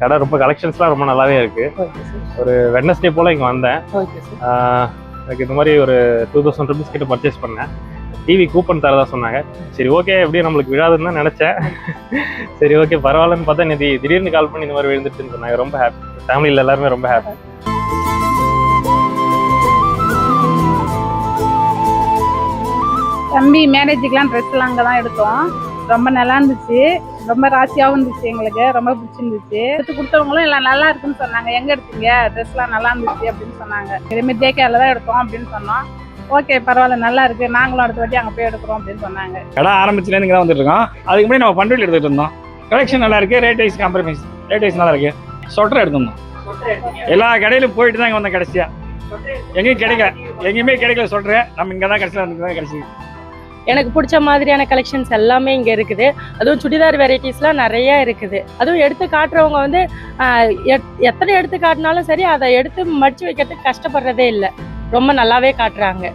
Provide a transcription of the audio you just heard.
கடை ரொம்ப கலெக்ஷன்ஸ்லாம் ரொம்ப நல்லாவே இருக்கு. ஒரு வெட்னஸ்டே போல் இங்கே வந்தேன். எனக்கு இந்த மாதிரி ஒரு டூ தௌசண்ட் ருபீஸ் கிட்ட பர்ச்சேஸ் பண்ணேன். டிவி கூப்பன் தரதா சொன்னாங்க. சரி ஓகே எப்படியும் நம்மளுக்கு விழாதுன்னு தான் நினச்சேன். சரி ஓகே பரவாயில்லன்னு பார்த்தா நேற்று திடீர்னு கால் பண்ணி இந்த மாதிரி விழுந்துட்டுன்னு சொன்னாங்க. ரொம்ப ஹாப்பி ஃபேமிலியில் எல்லாருமே ரொம்ப ஹாப்பி தம்பி மேரேஜுக்கெலாம் ட்ரெஸ்லாம் அங்கே தான் எடுத்தோம். ரொம்ப நல்லா இருந்துச்சு. ரொம்ப ராசியாகவும் இருந்துச்சு எங்களுக்கு. ரொம்ப பிடிச்சிருந்துச்சு. எடுத்து கொடுத்தவங்களும் எல்லாம் நல்லா இருக்குன்னு சொன்னாங்க. எங்கே எடுத்தீங்க? ட்ரெஸ்லாம் நல்லா இருந்துச்சு அப்படின்னு சொன்னாங்க. இதுமாரி தேக்கையில் தான் எடுத்தோம் அப்படின்னு சொன்னோம். ஓகே பரவாயில்ல நல்லா இருக்கு. நாங்களும் அடுத்த வாட்டி அங்கே போய் எடுக்கிறோம் அப்படின்னு சொன்னாங்க. கடை ஆரம்பிச்சுலேருந்து இங்கே தான் வந்துட்டு இருக்கோம். அதுக்கு முன்னாடி நம்ம பண்டுவில் எடுத்துகிட்டு இருந்தோம். கலெக்ஷன் நல்லா இருக்கு. Rate wise compromise rate wise நல்லா இருக்கு. சொட்டர் எடுத்திருந்தோம். எல்லா கடையிலும் போயிட்டு தான் இங்கே வந்தோம் கடைசியா. எங்கேயும் கிடைக்கல. எங்கேயுமே கிடைக்கல சொல்கிறேன் நம்ம இங்கே தான் கடைசியில் வந்து தான் கடைசி எனக்கு பிடிச்ச மாதிரியான கலெக்ஷன்ஸ் எல்லாமே இங்கே இருக்குது. அதுவும் சுடிதார் வெரைட்டிஸ்லாம் நிறையா இருக்குது. அதுவும் எடுத்து காட்டுறவங்க வந்து எத்- எத்தனை எடுத்து காட்டினாலும் சரி அதை எடுத்து மடித்து வைக்கிறதுக்கு கஷ்டப்படுறதே இல்லை. ரொம்ப நல்லாவே காட்டுறாங்க.